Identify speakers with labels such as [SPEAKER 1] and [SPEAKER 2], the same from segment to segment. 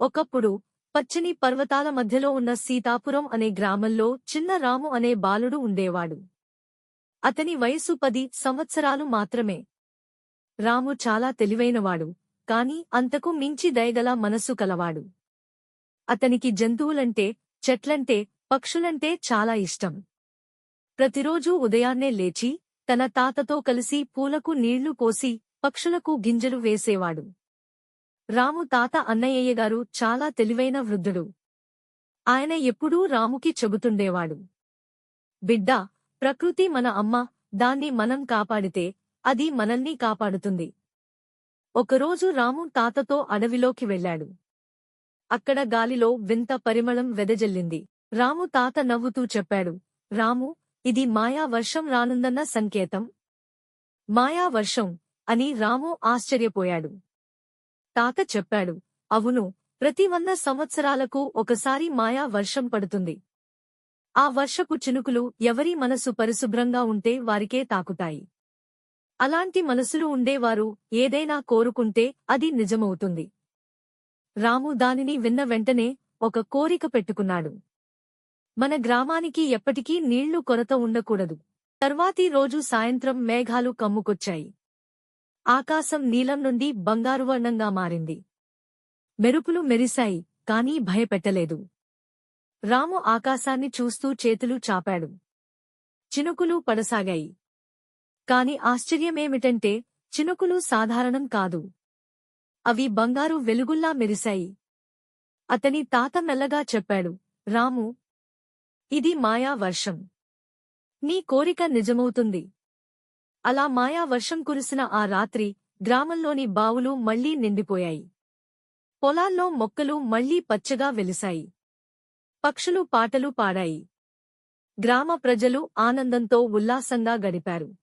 [SPEAKER 1] ఒకప్పుడు పచ్చని పర్వతాల మధ్యలో ఉన్న సీతాపురం అనే గ్రామంలో చిన్న రాము అనే బాలుడు ఉండేవాడు. అతని వయసు పది సంవత్సరాలు మాత్రమే. రాము చాలా తెలివైనవాడు కాని అంతకు మించి దయగల మనస్సు కలవాడు. అతనికి జంతువులంటే చెట్లంటే పక్షులంటే చాలా ఇష్టం. ప్రతిరోజూ ఉదయాన్నే లేచి తన తాతతో కలిసి పూలకు నీళ్ళు పోసి పక్షులకు గింజలు వేసేవాడు. రాము తాత అన్నయ్యగారు చాలా తెలివైన వృద్ధుడు. ఆయన ఎప్పుడూ రాముకి చెబుతుండేవాడు. బిడ్డ ప్రకృతి మన అమ్మ దాన్ని మనం కాపాడితే అది మనల్ని కాపాడుతుంది. ఒకరోజు రాము తాతతో అడవిలోకి వెళ్ళాడు. అక్కడ గాలిలో వింత పరిమళం వెదజల్లింది. రాము తాత నవ్వుతూ చెప్పాడు రాము ఇది మాయా వర్షం రానుందన్న సంకేతం? మాయా వర్షం? అని రాము ఆశ్చర్యపోయాడు. తాత చెప్పాడు. అవును ప్రతి వంద సంవత్సరాలకు ఒకసారి మాయా వర్షం పడుతుంది. ఆ వర్షపు చినుకులు ఎవరి మనసు పరిశుభ్రంగా ఉంటే వారికే తాకుతాయి. అలాంటి మనసులు ఉండేవారు ఏదైనా కోరుకుంటే అది నిజమవుతుంది. రాము దానిని విన్న వెంటనే ఒక కోరిక పెట్టుకున్నాడు. మన గ్రామానికి ఎప్పటికీ నీళ్ళు కొరత ఉండకూడదు. తర్వాతి రోజు సాయంత్రం మేఘాలు కమ్ముకొచ్చాయి. ఆకాశం నీలం నుండి బంగారువర్ణంగా మారింది. మెరుపులు మెరిశాయి కాని భయపెట్టలేదు. రాము ఆకాశాన్ని చూస్తూ చేతులు చాపాడు. చినుకులు పడసాగాయి. కాని ఆశ్చర్యమేమిటంటే చినుకులు సాధారణం కాదు. అవి బంగారు వెలుగుల్లా మెరిశాయి. అతని తాత మెల్లగా చెప్పాడు రాము ఇది మాయా వర్షం. నీ కోరిక నిజమవుతుంది. అలా మాయా వర్షం కురిసిన ఆ రాత్రి గ్రామంలోని బావులు మళ్ళీ నిండిపోయాయి. పొలాల్లో మొక్కలు మళ్ళీ పచ్చగా వెలిశాయి. పక్షులు పాటలు పాడాయి. గ్రామ ప్రజలు ఆనందంతో ఉల్లాసంగా గడిపారు.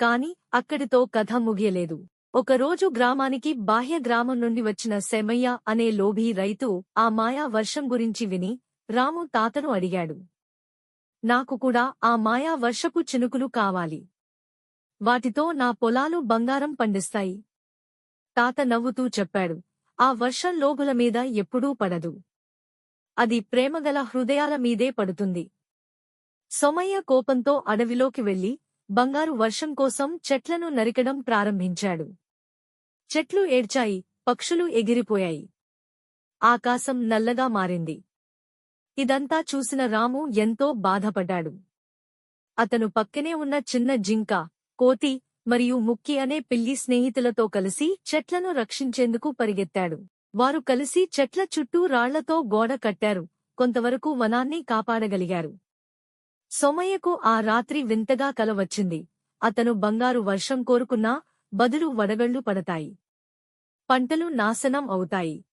[SPEAKER 1] కాని అక్కడితో కథ ముగియలేదు. ఒకరోజు గ్రామానికి బాహ్య గ్రామం నుండి వచ్చిన శమయ్య అనే లోభీ రైతు ఆ మాయా వర్షం గురించి విని రాము తాతను అడిగాడు. నాకు కూడా ఆ మాయా వర్షపు చినుకులు కావాలి. వాటితో నా పొలాలు బంగారం పండిస్తాయి. తాత నవ్వుతూ చెప్పాడు. ఆ వర్షం లోగుల మీద ఎప్పుడూ పడదు. అది ప్రేమగల హృదయాల మీదే పడుతుంది. సోమయ్య కోపంతో అడవిలోకి వెళ్ళి బంగారు వర్షం కోసం చెట్లను నరికడం ప్రారంభించాడు. చెట్లు ఏడ్చాయి పక్షులు ఎగిరిపోయాయి. ఆకాశం నల్లగా మారింది. ఇదంతా చూసిన రాము ఎంతో బాధపడ్డాడు. అతను పక్కనే ఉన్న చిన్న జింక కోతి మరియు ముక్కి అనే పిల్లి స్నేహితులతో కలిసి చెట్లను రక్షించేందుకు పరిగెత్తాడు. వారు కలిసి చెట్ల చుట్టూ రాళ్ళతో గోడ కట్టారు. కొంతవరకు వనాన్ని కాపాడగలిగారు. సోమయ్యకు ఆ రాత్రి వింతగా కలవచ్చింది అతను బంగారు వర్షం కోరుకున్నా బదులు వడగళ్ళు పడతాయి. పంటలు నాశనం అవుతాయి.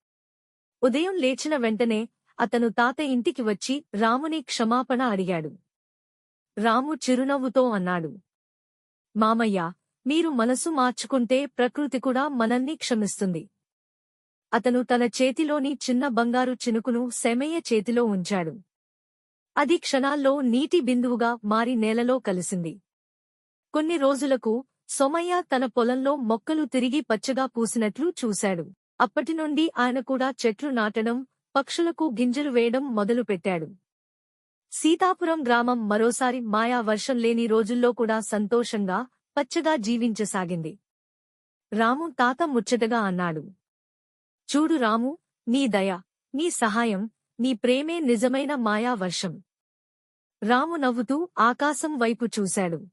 [SPEAKER 1] ఉదయం లేచిన వెంటనే అతను తాత ఇంటికి వచ్చి రాముని క్షమాపణ అడిగాడు. రాము చిరునవ్వుతో అన్నాడు. మామయ్య మీరు మనసు మార్చుకుంటే ప్రకృతి కూడా మనల్ని క్షమిస్తుంది. అతను తన చేతిలోని చిన్న బంగారు చినుకును శమయ్య చేతిలో ఉంచాడు. అది క్షణాల్లో నీటి బిందువుగా మారి నేలలో కలిసింది. కొన్ని రోజులకు సోమయ్య తన పొలంలో మొక్కలు తిరిగి పచ్చగా పూసినట్లు చూశాడు. అప్పటినుండి ఆయన కూడా చెట్లు నాటడం పక్షులకు గింజలు వేయడం మొదలుపెట్టాడు. సీతాపురం గ్రామం మరోసారి మాయా వర్షం లేని రోజుల్లో కూడా సంతోషంగా పచ్చగా జీవించసాగింది. రాము తాత ముచ్చటగా అన్నాడు. చూడు రాము నీ దయ నీ సహాయం నీ ప్రేమే నిజమైన మాయా వర్షం. రాము నవ్వుతూ ఆకాశం వైపు చూశాడు.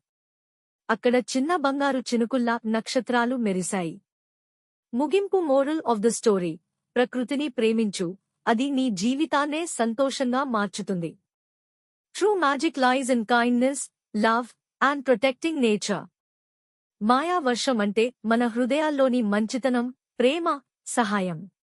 [SPEAKER 1] అక్కడ చిన్న బంగారు చినుకుల్లా నక్షత్రాలు మెరిశాయి. ముగింపు మోరల్ ఆఫ్ ద స్టోరీ ప్రకృతిని ప్రేమించు అది నీ జీవితాన్నే సంతోషంగా మార్చుతుంది. True magic lies in kindness love and protecting nature మాయా వర్షం అంటే మన హృదయాల్లోని మంచితనం ప్రేమ సహాయం.